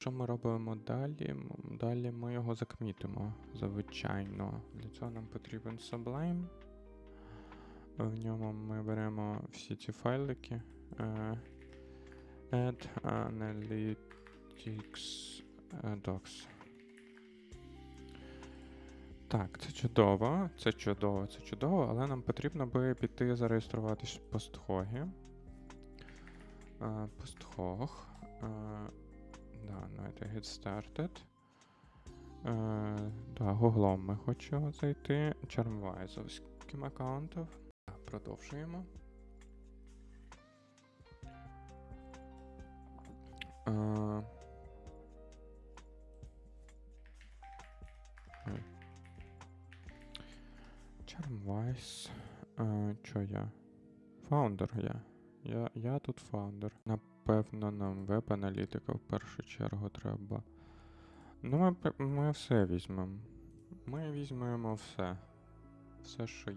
Що ми робимо далі? Далі ми його закмітимо, звичайно. Для цього нам потрібен Sublime. В ньому ми беремо всі ці файлики. е, Add Analytics е, Docs. Так, це чудово, це чудово, це чудово, але нам потрібно би піти зареєструватись в постхогі. Е, Постхог. Е, Да, давайте get started. Е, да, гуглом ми хочемо зайти. Чармвайзовським аккаунтом. Продовжуємо. Е, ой. Charmwise. Е, Чо я? Фаундер я. Я, я тут фаундер. Напевно, нам веб-аналітика в першу чергу треба. Ну, ми, ми все візьмемо. Ми візьмемо все. Все, що є.